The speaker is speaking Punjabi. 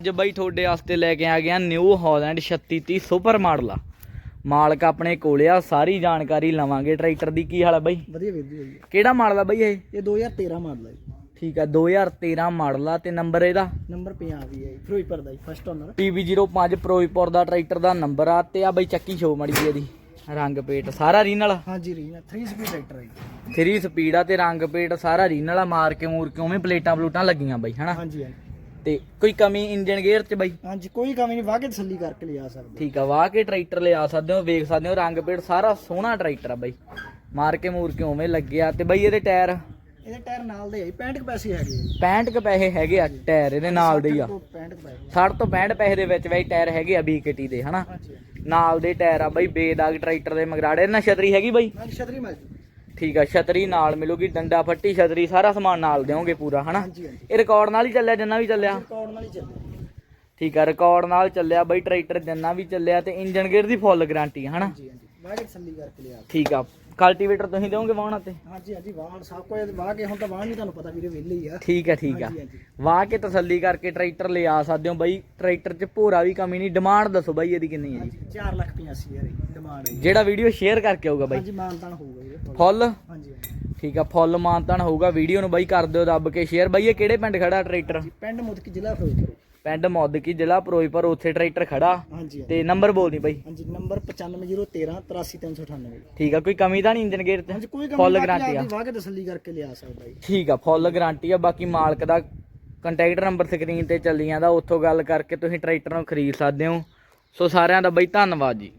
ਅੱਜ ਬਾਈ ਤੁਹਾਡੇ ਵਾਸਤੇ ਲੈ ਕੇ ਆ ਗਿਆ ਨਿਊ ਹਾਲੈਂਡ 3630 ਸੁਪਰ ਮਾਡਲ ਆ। ਮਾਲਕ ਆਪਣੇ ਕੋਲੇ ਆ ਸਾਰੀ ਜਾਣਕਾਰੀ ਲਵਾਂਗੇ। ਟਰੈਕਟਰ ਦੀ ਕੀ ਹਾਲ ਆ ਬਾਈ? ਵਧੀਆ ਵੀਰ ਜੀ ਵਧੀਆ। ਕਿਹੜਾ ਮਾਡਲ ਆ ਬਾਈ ਇਹ? ਇਹ 2013 ਮਾਡਲ ਹੈ ਜੀ। ਠੀਕ ਆ 2013 ਮਾਡਲ ਆ। ਤੇ ਨੰਬਰ ਇਹਦਾ? ਨੰਬਰ 50 ਵੀ ਹੈ ਫਿਰੋਜ਼ਪੁਰ ਦਾ ਜੀ ਫਸਟ ਓਨਰ PB05 ਫਿਰੋਜ਼ਪੁਰ ਦਾ ਟਰੈਕਟਰ ਦਾ ਨੰਬਰ ਆ। ਤੇ ਆ ਬਾਈ ਚੱਕੀ ਸ਼ੋ ਮੜੀ ਜੀ ਇਹਦੀ। ਰੰਗ ਪੇਟ ਸਾਰਾ ਰੀਨਲ? ਹਾਂਜੀ ਰੀਨਾ 3 ਸਪੀਡ ਟਰੈਕਟਰ ਹੈ ਜੀ। 3 ਸਪੀਡ ਆ ਤੇ ਰੰਗ ਪੇਟ ਸਾਰਾ ਰੀਨਲ ਆ। ਮਾਰ ਕੇ ਮੂਰ ਕੇ ਉਵੇਂ ਪਲੇਟਾਂ ਪਲੂਟਾਂ ਲੱਗੀਆਂ ਬਾਈ ਹਨਾ? ਹਾਂਜੀ ਹਾਂਜੀ। ਤੇ ਕੋਈ ਕਮੀ ਇੰਜਨ ਗੇਅਰ ਚ ਬਾਈ? ਹਾਂਜੀ ਕੋਈ ਕਮੀ ਨਹੀਂ ਵਾਹ ਕੇ ਤਸੱਲੀ ਕਰਕੇ ਲਿਆ ਸਕਦੇ। ਠੀਕ ਆ ਵਾਹ ਕੇ ਟਰੈਕਟਰ ਲਿਆ ਸਕਦੇ ਹੋ ਵੇਖ ਸਕਦੇ ਹੋ ਰੰਗ ਪੇਟ ਸਾਰਾ ਸੋਹਣਾ ਟਰੈਕਟਰ ਆ ਬਾਈ। ਮਾਰ ਕੇ ਮੂਰ ਕੇ ਉਵੇਂ ਲੱਗਿਆ ਤੇ ਬਾਈ ਇਹਦੇ ਟਾਇਰ? ਇਹਦੇ ਟਾਇਰ ਨਾਲ ਦੇ ਆ ਜੀ 65 ਕੁ ਪੈਸੇ ਹੈਗੇ ਆ ਜੀ। 65 ਕ ਪੈਸੇ ਹੈਗੇ ਆ ਟਾਇਰ ਇਹਦੇ ਨਾਲ ਦੇ ਹੀ ਆ। 65 ਕੁ ਪੈਸੇ। 60 ਤੋਂ 65 ਪੈਸੇ ਦੇ ਵਿੱਚ ਬਾਈ ਟਾਇਰ ਹੈਗੇ ਆ BKT ਦੇ ਹਨਾ? ਹਾਂਜੀ। ਨਾਲ ਦੇ ਟਾਇਰ ਆ ਬਾਈ ਬੇਦਾਗ ਟਰੈਕਟਰ ਦੇ ਮਗਰਾੜੇ। ਨਾ ਛਤਰੀ ਹੈਗੀ ਬਾਈ? ਛਤਰੀ ਮਾਰ ਠੀਕ ਆ ਛਤਰੀ ਨਾਲ ਮਿਲੂਗੀ ਡੰਡਾ ਫੱਟੀ ਛਤਰੀ ਸਾਰਾ ਸਮਾਨ ਨਾਲ ਦਿਓਗੇ ਪੂਰਾ ਹਨਾ? ਹਾਂਜੀ ਹਾਂਜੀ। ਇਹ ਰਿਕਾਰਡ ਨਾਲ ਹੀ ਚੱਲਿਆ ਜਿੰਨਾ ਵੀ ਚੱਲਿਆ? ਰਿਕਾਰਡ ਨਾਲ ਹੀ ਚੱਲਦਾ ਠੀਕ ਆ ਰਿਕਾਰਡ ਨਾਲ ਚੱਲਿਆ ਬਾਈ ਟਰੈਕਟਰ ਜਿੰਨਾ ਵੀ ਚੱਲਿਆ ਤੇ ਇੰਜਨ ਗੇਅਰ ਦੀ ਫੁੱਲ ਗਾਰੰਟੀ ਹਨਾ? ਹਾਂਜੀ ਹਾਂਜੀ। ਵਾਹ ਕੇ ਤਸੱਲੀ ਕਰਕੇ ਲਿਆ ਠੀਕ ਆ। ਕਲਟੀਵੇਟਰ ਤੁਸੀਂ ਦਿਓਗੇ ਵਾਹਣਾ ਤੇ ਹਾਂਜੀ ਹਾਂਜੀ ਵਾਹਣ ਸਭ ਕੁਝ ਵਾਹ ਕੇ ਹੁਣ ਤਾਂ ਵਾਹਣ ਨਹੀਂ ਤੁਹਾਨੂੰ ਪਤਾ ਵੀਰੇ ਵਿਹਲੇ ਹੀ ਆ। ਠੀਕ ਆ ਠੀਕ ਆ। ਹਾਂਜੀ ਹਾਂਜੀ। ਵਾਹ ਕੇ ਤਸੱਲੀ ਕਰਕੇ ਟਰੈਕਟਰ ਲਿਆ ਸਕਦੇ ਹੋ ਬਾਈ। ਟਰੈਕਟਰ 'ਚ ਭੋਰਾ ਵੀ ਕਮੀ ਨਹੀਂ। ਡਿਮਾਂਡ ਦੱਸੋ ਬਾਈ ਇਹਦੀ ਕਿੰਨੀ ਹੈ ਜੀ। ਹਾਂਜੀ 4 ਲੱਖ 85 ਹਜ਼ਾਰ ਡਿਮਾਂਡ ਹੈ ਜੀ। ਜਿਹੜਾ ਵੀਡੀਓ ਸ਼ੇਅਰ ਕਰਕੇ ਆਊਗਾ ਬਾਈ। ਹਾਂਜੀ ਮਾਨਤਾਨ ਹੋਊਗਾ ਵੀਰੇ full। ਫੁੱਲ? ਹਾਂਜੀ ਹਾਂਜੀ। ਠੀਕ ਆ ਫੁੱਲ ਮਾਨਤਾਨ ਹੋਊਗਾ। ਵੀਡੀਓ ਨੂੰ ਬਾਈ ਕਰ ਦਿਓ ਦੱਬ ਕੇ ਸ਼ੇਅਰ ਬਾਈ ਇਹ ਕਿਹੜੇ ਪਿੰਡ ਖੜਾ ਟਰੈਕਟਰ? ਪਿੰਡ ਮੁਦਕੀ ਜ਼ਿਲ੍ਹਾ ਫਿਰੋਜ਼ਪੁਰ। ਪਿੰਡ ਮੌਦਕੀ ਜ਼ਿਲ੍ਹਾ ਫਿਰੋਜ਼ਪੁਰ ਉੱਥੇ ਟਰੈਕਟਰ ਖੜਾ ਹਾਂਜੀ। ਤੇ ਨੰਬਰ ਬੋਲਦੀ ਬਾਈ। ਹਾਂਜੀ ਨੰਬਰ 95013 83398 ਠੀਕ ਆ ਕੋਈ ਕਮੀ ਤਾਂ ਨਹੀਂ ਇੰਜਨ ਗੇਅਰ ਤੇ? ਹਾਂਜੀ ਕੋਈ ਕੰਮ ਫੁੱਲ ਗਾਰੰਟੀ ਆ। ਵਾਹ ਕੇ ਤਸੱਲੀ ਕਰਕੇ ਲਿਆ ਸਕਦਾ ਜੀ ਠੀਕ ਆ ਫੁੱਲ ਗਾਰੰਟੀ ਆ ਬਾਕੀ ਮਾਲਕ ਦਾ ਕੰਟੈਕਟ ਨੰਬਰ ਸਕਰੀਨ ਤੇ ਚੱਲੀ ਜਾਂਦਾ ਉੱਥੋਂ ਗੱਲ ਕਰਕੇ ਤੁਸੀਂ ਟਰੈਕਟਰ ਨੂੰ ਖਰੀਦ ਸਕਦੇ ਹੋ। ਸੋ ਸਾਰਿਆਂ ਦਾ ਬਈ ਧੰਨਵਾਦ ਜੀ।